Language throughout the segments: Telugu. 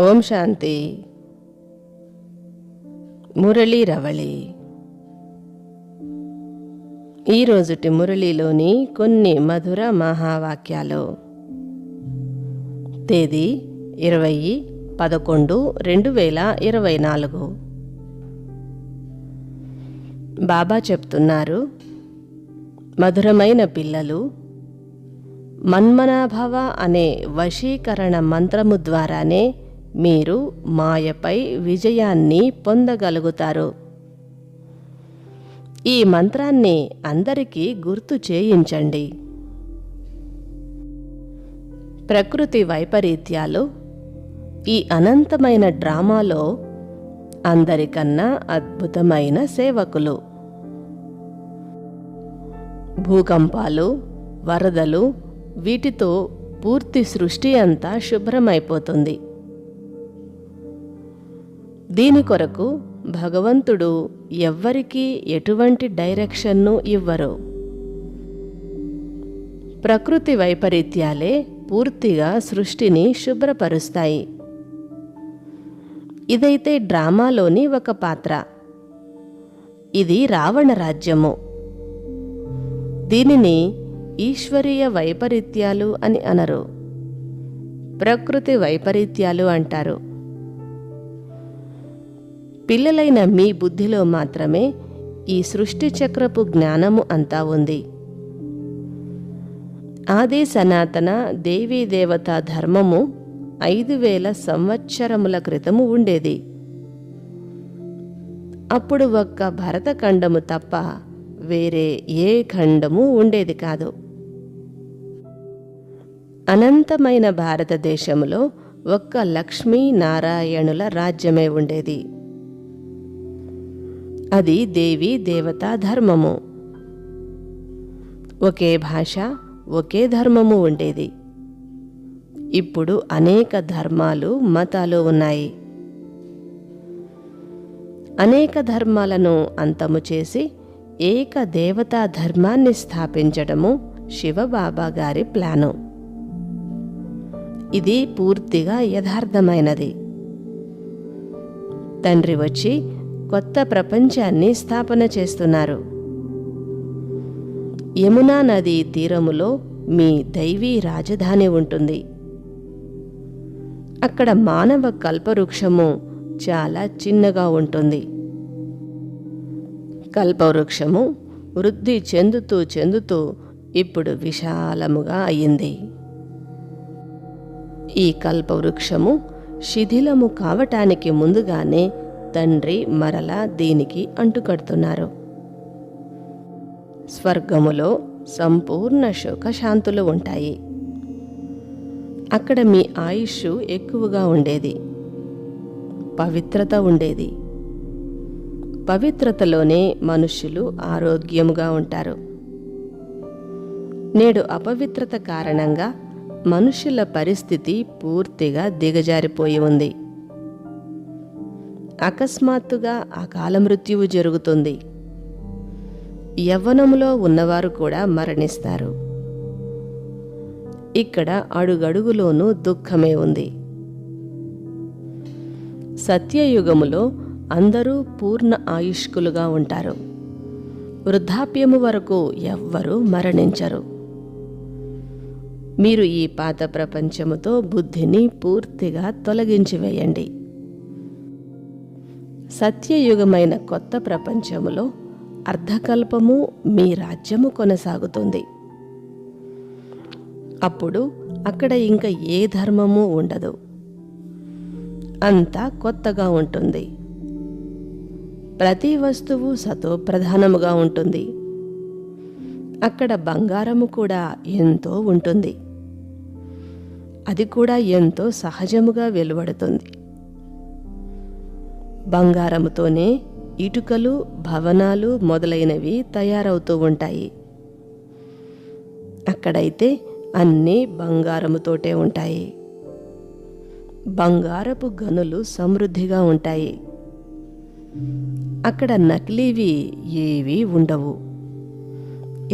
ఓం శాంతి. మురళీ రవళి. ఈరోజుటి మురళిలోని కొన్ని మధుర మహావాక్యాలు. తేదీ ఇరవై పదకొండు రెండు వేల ఇరవై నాలుగు. బాబా చెప్తున్నారు మధురమైన పిల్లలు మన్మనాభవ అనే వశీకరణ మంత్రము ద్వారానే మీరు మాయపై విజయాన్ని పొందగలుగుతారు. ఈ మంత్రాన్ని అందరికీ గుర్తు చేయించండి. ప్రకృతి వైపరీత్యాలు ఈ అనంతమైన డ్రామాలో అందరికన్నా అద్భుతమైన సేవకులు. భూకంపాలు వరదలు వీటితో పూర్తి సృష్టి అంతా శుభ్రమైపోతుంది. దీని కొరకు భగవంతుడు ఎవ్వరికీ ఎటువంటి డైరెక్షన్ను ఇవ్వరు. ప్రకృతి వైపరీత్యాలే పూర్తిగా సృష్టిని శుభ్రపరుస్తాయి. ఇదైతే డ్రామాలోని ఒక పాత్ర. ఇది రావణ రాజ్యము. దీనిని ఈశ్వరీయ వైపరీత్యాలు అని అనరు. ప్రకృతి వైపరీత్యాలు అంటారు. పిల్లలైన మీ బుద్ధిలో మాత్రమే ఈ సృష్టి చక్రపు జ్ఞానము అంతా ఉంది. ఆది సనాతన దేవీ దేవతా ధర్మము ఐదు వేల సంవత్సరముల క్రితము ఉండేది. అప్పుడు ఒక్క భరతఖండము తప్ప వేరే ఏ ఖండము ఉండేది కాదు. అనంతమైన భారతదేశములో ఒక్క లక్ష్మీ నారాయణుల రాజ్యమే ఉండేది. అది దేవి దేవతా ధర్మము. ఒకే భాష ఒకే ధర్మము ఉండేది. ఇప్పుడు అనేక ధర్మాలు మతాలు ఉన్నాయి. అనేక ధర్మాలను అంతము చేసి ఏక దేవతా ధర్మాన్ని స్థాపించడము శివబాబా గారి ప్లాను. ఇది పూర్తిగా యథార్థమైనది. తండ్రి వచ్చి కొత్త ప్రపంచాన్ని స్థాపన చేస్తున్నారు. యమునా నది తీరములో మీ దైవీ రాజధాని ఉంటుంది. అక్కడ మానవ కల్పవృక్షము చాలా చిన్నగా ఉంటుంది. కల్పవృక్షము వృద్ధి చెందుతూ చెందుతూ ఇప్పుడు విశాలముగా అయింది ఈ కల్పవృక్షము శిథిలము కావటానికి ముందుగానే తండ్రి మరలా దీనికి అంటుకడుతున్నారు. స్వర్గములో సంపూర్ణ సుఖశాంతులు ఉంటాయి. అక్కడ మీ ఆయుష్ ఎక్కువగా ఉండేది. పవిత్రత ఉండేది. పవిత్రతలోనే మనుష్యులు ఆరోగ్యముగా ఉంటారు. నేడు అపవిత్రత కారణంగా మనుషుల పరిస్థితి పూర్తిగా దిగజారిపోయి ఉంది. అకస్మాత్తుగా అకాల మృత్యువు జరుగుతుంది. యవ్వనములో ఉన్నవారు కూడా మరణిస్తారు. ఇక్కడ అడుగడుగులోనూ దుఃఖమే ఉంది. సత్యయుగములో అందరూ పూర్ణ ఆయుష్కులుగా ఉంటారు. వృద్ధాప్యము వరకు ఎవ్వరూ మరణించరు. మీరు ఈ పాత ప్రపంచముతో బుద్ధిని పూర్తిగా తొలగించి వేయండి. సత్యయుగమైన కొత్త ప్రపంచములో అర్ధకల్పము మీ రాజ్యము కొనసాగుతుంది. అప్పుడు అక్కడ ఇంకా ఏ ధర్మము ఉండదు. అంతా కొత్తగా ఉంటుంది. ప్రతి వస్తువు సతో ప్రధానముగా ఉంటుంది. అక్కడ బంగారము కూడా ఎంతో ఉంటుంది. అది కూడా ఎంతో సహజముగా వెలువడుతుంది. బంగారముతోనే ఇటుకలు భవనాలు మొదలైనవి తయారవుతూ ఉంటాయి. అక్కడైతే అన్నీ బంగారముతోటే ఉంటాయి. బంగారపు గనులు సమృద్ధిగా ఉంటాయి. అక్కడ నకిలీవి ఏవీ ఉండవు.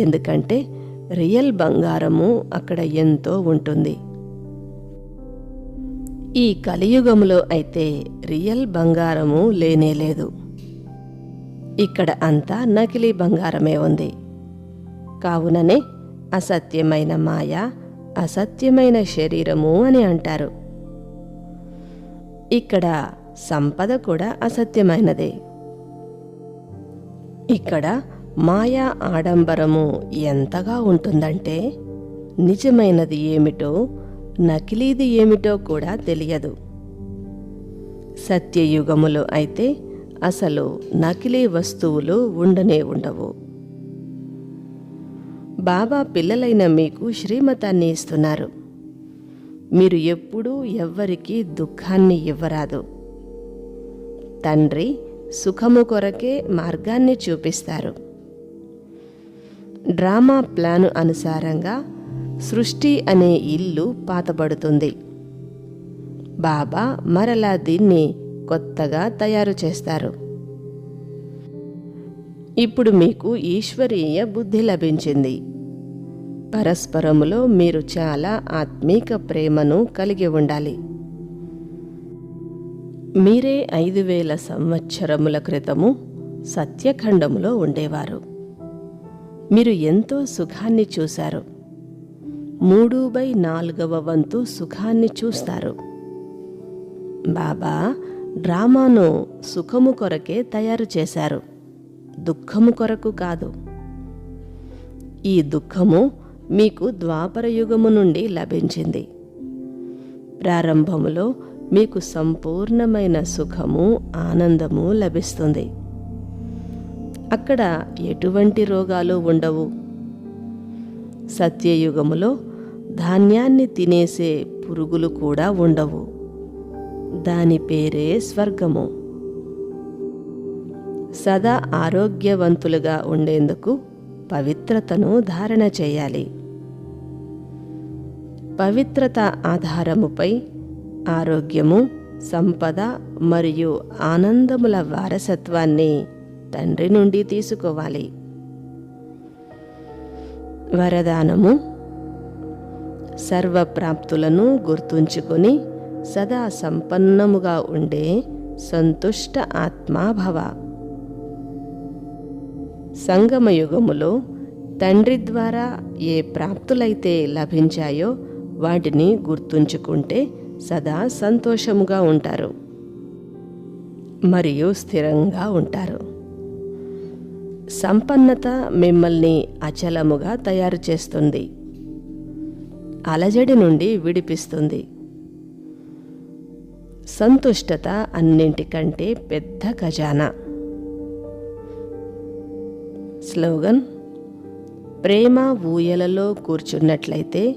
ఎందుకంటే రియల్ బంగారము అక్కడ ఎంతో ఉంటుంది. ఈ కలియుగములో అయితే రియల్ బంగారము లేనేలేదు ఇక్కడ అంతా నకిలీ బంగారమే ఉంది. కావుననే అసత్యమైన మాయ అసత్యమైన శరీరము అని అంటారు. ఇక్కడ సంపద కూడా అసత్యమైనదే. ఇక్కడ మాయా ఆడంబరము ఎంతగా ఉంటుందంటే నిజమైనది ఏమిటో నకిలీది ఏమిటో కూడా తెలియదు. సత్యయుగములో అయితే అసలు నకిలీ వస్తువులు ఉండనే ఉండవు. బాబా పిల్లలైన మీకు శ్రీమతాన్ని ఇస్తున్నారు. మీరు ఎప్పుడూ ఎవ్వరికీ దుఃఖాన్ని ఇవ్వరాదు. తండ్రి సుఖము కొరకే మార్గాన్ని చూపిస్తారు. డ్రామా ప్లాను అనుసారంగా సృష్టి అనే ఇల్లు పాతబడుతుంది. బాబా మరలా దీన్ని కొత్తగా తయారు చేస్తారు. ఇప్పుడు మీకు ఈశ్వరీయ బుద్ధి లభించింది. పరస్పరములో మీరు చాలా ఆత్మీక ప్రేమను కలిగి ఉండాలి. మీరే ఐదు వేల సంవత్సరముల క్రితము సత్యఖండములో ఉండేవారు. మీరు ఎంతో సుఖాన్ని చూశారు. మూడు బై నాలుగవ వంతు సుఖాన్ని చూస్తారు. బాబా డ్రామాను సుఖము కొరకే తయారు చేశారు. దుఃఖము కొరకు కాదు. ఈ దుఃఖము మీకు ద్వాపర యుగము నుండి లభించింది. ప్రారంభములో మీకు సంపూర్ణమైన సుఖము ఆనందము లభిస్తుంది. అక్కడ ఎటువంటి రోగాలు ఉండవు. సత్యయుగములో ధాన్యాన్ని తినేసే పురుగులు కూడా ఉండవు. దాని పేరే స్వర్గము. సదా ఆరోగ్యవంతులుగా ఉండేందుకు పవిత్రతను ధారణ చేయాలి. పవిత్రత ఆధారముపై ఆరోగ్యము సంపద మరియు ఆనందముల వారసత్వాన్ని తండ్రి నుండి తీసుకోవాలి. వరదానము సర్వప్రాప్తులను గుర్తుంచుకొని సదా సంపన్నముగా ఉండే సంతుష్ట ఆత్మాభవ సంగమయుగములో తండ్రి ద్వారా ఏ ప్రాప్తులైతే లభించాయో వాటిని గుర్తుంచుకుంటే సదా సంతోషముగా ఉంటారు. మరియు స్థిరంగా ఉంటారు. సంపన్నత మిమ్మల్ని అచలముగా తయారు చేస్తుంది. అలజడి నుండి విడిపిస్తుంది. సంతుష్టత అన్నింటికంటే పెద్ద ఖజానా. స్లోగన్ ప్రేమ ఊయలలో కూర్చున్నట్లయితే